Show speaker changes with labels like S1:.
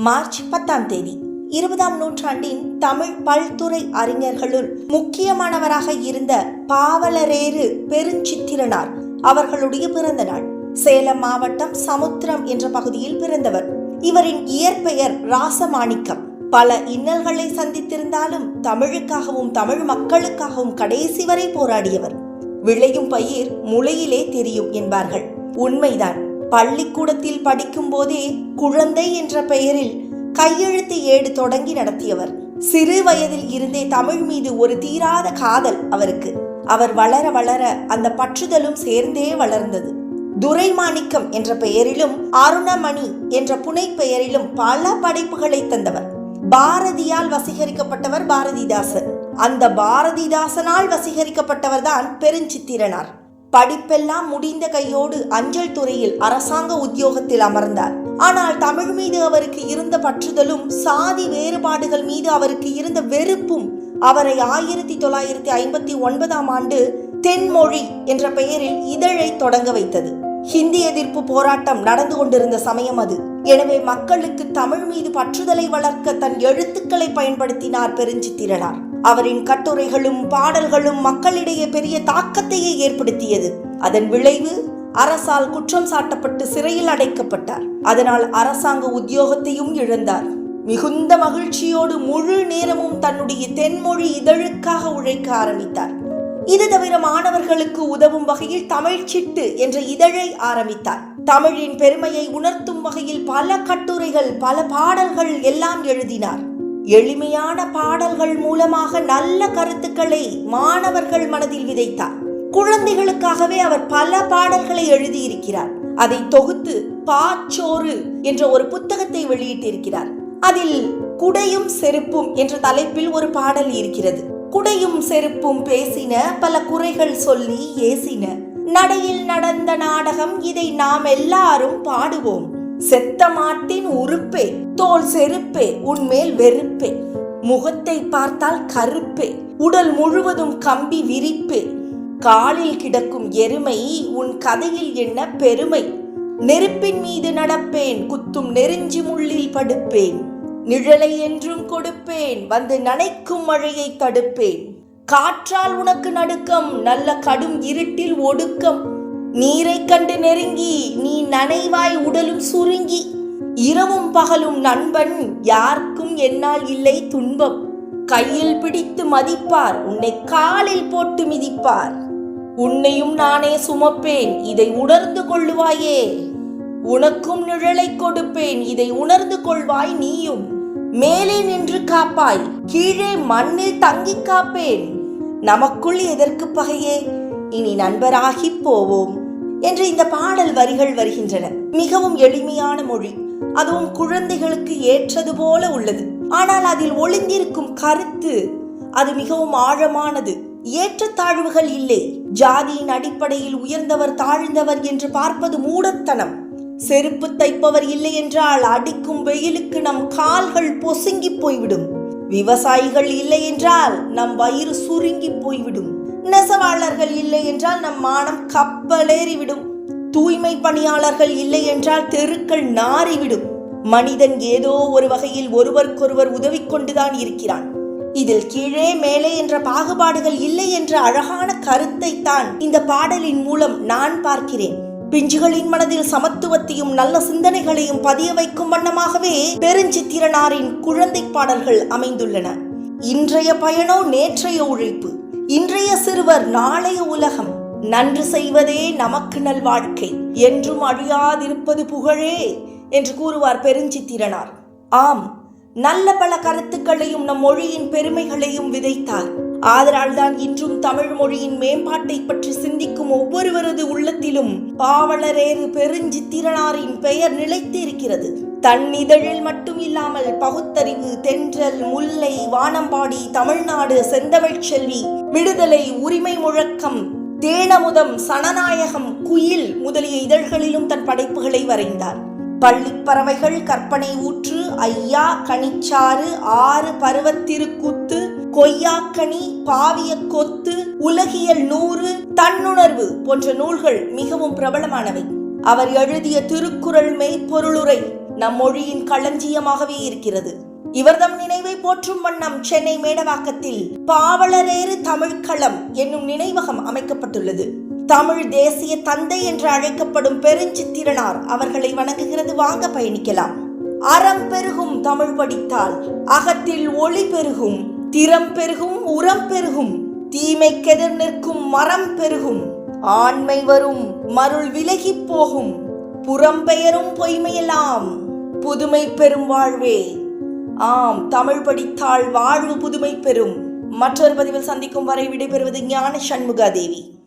S1: March பத்தாம் தேதி. இருபதாம் நூற்றாண்டின் தமிழ் பல்துறை அறிஞர்களுள் முக்கியமானவராக இருந்த பாவலரேறு பெருஞ்சித்திரனார். அவர்களுடைய பிறந்த நாள். சேலம் மாவட்டம் சமுத்திரம் என்ற பகுதியில் பிறந்தவர். இவரின் இயற்பெயர் ராசமாணிக்கம். பல இன்னல்களை சந்தித்திருந்தாலும் தமிழுக்காகவும் தமிழ் மக்களுக்காகவும் கடைசி வரை போராடியவர். விளையும் பயிர் முளையிலே தெரியும் என்பார்கள். உண்மைதான். பள்ளிக்கூடத்தில் படிக்கும் போதே குழந்தை என்ற பெயரில் கையெழுத்து ஏடு தொடங்கி நடத்தியவர். சிறு வயதில் இருந்தே தமிழ் மீது ஒரு தீராத காதல் அவருக்கு. அவர் வளர வளர அந்த பற்றுதலும் சேர்ந்தே வளர்ந்தது. துரைமாணிக்கம் என்ற பெயரிலும் அருணமணி என்ற புனை பெயரிலும் பல படைப்புகளை தந்தவர். பாரதியால் வசீகரிக்கப்பட்டவர் பாரதிதாசன். அந்த பாரதிதாசனால் வசீகரிக்கப்பட்டவர் தான் பெருஞ்சித்திரனார். படிப்பெல்லாம் முடிந்த கையோடு அஞ்சல் துறையில் அரசாங்க உத்தியோகத்தில் அமர்ந்தார். ஆனால் தமிழ் மீது அவருக்கு இருந்த பற்றுதலும் சாதி வேறுபாடுகள் மீது அவருக்கு இருந்த வெறுப்பும் அவரை ஆயிரத்தி தொள்ளாயிரத்தி ஐம்பத்தி ஒன்பதாம் ஆண்டு தென்மொழி என்ற பெயரில் இதழை தொடங்க வைத்தது. ஹிந்தி எதிர்ப்பு போராட்டம் நடந்து கொண்டிருந்த சமயம் அது. எனவே மக்களுக்கு தமிழ் மீது பற்றுதலை வளர்க்க தன் எழுத்துக்களை பயன்படுத்தினார் பெருஞ்சித்திரனார். அவரின் கட்டுரைகளும் பாடல்களும் மக்களிடையே பெரிய தாக்கத்தையே ஏற்படுத்தியது. அதன் விளைவு அரசால் குற்றம் சாட்டப்பட்டு சிறையில் அடைக்கப்பட்டார். அதனால் அரசாங்க உத்தியோகத்தையும் இழந்தார். மிகுந்த மகிழ்ச்சியோடு முழு நேரமும் தன்னுடைய தென்மொழி இதழுக்காக உழைக்க ஆரம்பித்தார். இது தவிர மாணவர்களுக்கு உதவும் வகையில் தமிழ் சிட்டு என்ற இதழை ஆரம்பித்தார். தமிழின் பெருமையை உணர்த்தும் வகையில் பல கட்டுரைகள் பல பாடல்கள் எல்லாம் எழுதினார். எளிமையான பாடல்கள் மூலமாக நல்ல கருத்துக்களை மாணவர்கள் மனதில் விதைத்தார். குழந்தைகளுக்காகவே அவர் பல பாடல்களை எழுதியிருக்கிறார். அதை தொகுத்து பாச்சோறு என்ற ஒரு புத்தகத்தை வெளியிட்டிருக்கிறார். அதில் குடையும் செருப்பும் என்ற தலைப்பில் ஒரு பாடல் இருக்கிறது. குடையும் செருப்பும் பேசின பல குறைகள் சொல்லி ஏசின. நடையில் நடந்த நாடகம் இதை நாம் எல்லாரும் பாடுவோம். செத்த மாட்டின் உறுப்பே தோல் செருப்பே உன்மேல் வெறுப்பே. முகத்தை பார்த்தால் கருப்பே உடல் முழுவதும் கம்பி விரிப்பே. காலில் கிடக்கும் எருமை உன் கதையில் என்ன பெருமை? நெருப்பின் மீது நடப்பேன் குத்தும் நெருஞ்சி முள்ளில் படுப்பேன். நிழலை என்றும் கொடுப்பேன் வந்து நனைக்கும் மழையை தடுப்பேன். காற்றால் உனக்கு நடுக்கம் நல்ல கடும் இருட்டில் ஒடுக்கம். நீரை கண்டு நெருங்கி நீ நனைவாய் உடலும் சுருங்கி இரவும் பகலும் நண்பன் யாருக்கும் என்னால் இல்லை துன்பம். கையில் பிடித்து மதிப்பார் உன்னை காலில் போட்டு மிதிப்பார். உன்னையும் நானே சுமப்பேன் இதை உணர்ந்து கொள்ளுவாயே. உனக்கும் நிழலை கொடுப்பேன் இதை உணர்ந்து கொள்வாய் நீயும். மேலே நின்று காப்பாய் கீழே மண்ணில் தங்கி காப்பேன். நமக்குள் எதற்கு பகையே? இனி நண்பராகி போவோம் என்று இந்த பாடல் வரிகள் வருகின்றன. மிகவும் எளிமையான மொழி. அதுவும் குழந்தைகளுக்கு ஏற்றது போல உள்ளது. ஆனால் அதில் ஒளிந்திருக்கும் கருத்து அது மிகவும் ஆழமானது. ஏற்றத்தாழ்வுகள் இல்லை. ஜாதியின் அடிப்படையில் உயர்ந்தவர் தாழ்ந்தவர் என்று பார்ப்பது மூடத்தனம். செருப்பு தைப்பவர் இல்லை என்றால் அடிக்கும் வெயிலுக்கு நம் கால்கள் பொசுங்கி போய்விடும். விவசாயிகள் இல்லை என்றால் நம் வயிறு சுருங்கி போய்விடும். நெசவாளர்கள் இல்லை என்றால் நம் மானம் கப்பலேறிவிடும். தூய்மை பணியாளர்கள் இல்லை என்றால் தெருக்கள் நாறிவிடும். மனிதன் ஏதோ ஒரு வகையில் ஒருவருக்கொருவர் உதவி கொண்டுதான் இருக்கிறான். இதில் கீழே மேலே என்ற பாகுபாடுகள் இல்லை என்ற அழகான கருத்தை தான் இந்த பாடலின் மூலம் நான் பார்க்கிறேன். பிஞ்சுகளின் மனதில் சமத்துவத்தையும் நல்ல சிந்தனைகளையும் பதிய வைக்கும் வண்ணமாகவே பெருஞ்சித்திரனாரின் குழந்தை பாடல்கள் அமைந்துள்ளன. இன்றைய பயனோ நேற்றைய உழைப்பு. இன்றைய சிறுவர் நாளைய உலகம் நன்று செய்வதே நமக்கு நல்வாழ்க்கை என்றும் அழியாதிருப்பது புகழே என்று கூறுவார் பெருஞ்சித்திரனார். ஆம் நல்ல பல கருத்துக்களையும் நம் மொழியின் பெருமைகளையும் விதைத்தார். ஆதலால்தான் இன்றும் தமிழ் மொழியின் மேம்பாட்டை பற்றி சிந்திக்கும் ஒவ்வொருவரது உள்ளத்திலும் பாவலரேறு பெருஞ்சித்திரனாரின் பெயர் நிலைத்து இருக்கிறது தன் இதழில் மட்டும் இல்லாமல் பகுத்தறிவு தென்றல் முல்லை வானம்பாடி தமிழ்நாடு செந்தமிழ் செல்வி விடுதலை உரிமை முழக்கம் தேனமுதம் சனநாயகம் குயில் முதலிய இதழ்களிலும் தன் படைப்புகளை வரைந்தார். பள்ளிப்பறவைகள் கற்பனை ஊற்று ஐயா கனிச்சாறு ஆறு பருவத்திருக்கூத்து கொய்யாக்கனி பாவிய கொத்து உலகியல் நூறு தன்னுணர்வு போன்ற நூல்கள் மிகவும் பிரபலமானவை. அவர் எழுதிய திருக்குறள் மெய்ப்பொருளுரை நம் மொழியின் களஞ்சியமாகவே இருக்கிறது. இவர்தம் நினைவை போற்றும் வண்ணம் சென்னை மேடவாக்கத்தில் பாவலரேறு தமிழ்களம் என்னும் நினைவகம் அமைக்கப்பட்டுள்ளது. தமிழ் தேசிய தந்தை என்று அழைக்கப்படும் பெருஞ்சித்திரனார் அவர்களை வணங்குகிறது வாங்க பயணிக்கலாம். அறம் பெருகும் தமிழ் படித்தால் அகத்தில் ஒளி பெருகும் திறம் பெருகும் உரம் பெருகும் தீமை கெதிர் நிற்கும் மரம் பெருகும். ஆண்மை வரும் மருள் விலகிப் போகும். புறம்பெயரும் பொய்மையெல்லாம் புதுமை பெறும் வாழ்வே. ஆம் தமிழ் படித்தால் வாழ்வு புதுமை பெறும். மற்றொரு பதிவில் சந்திக்கும் வரை விடைபெறுவது ஞான சண்முகா தேவி.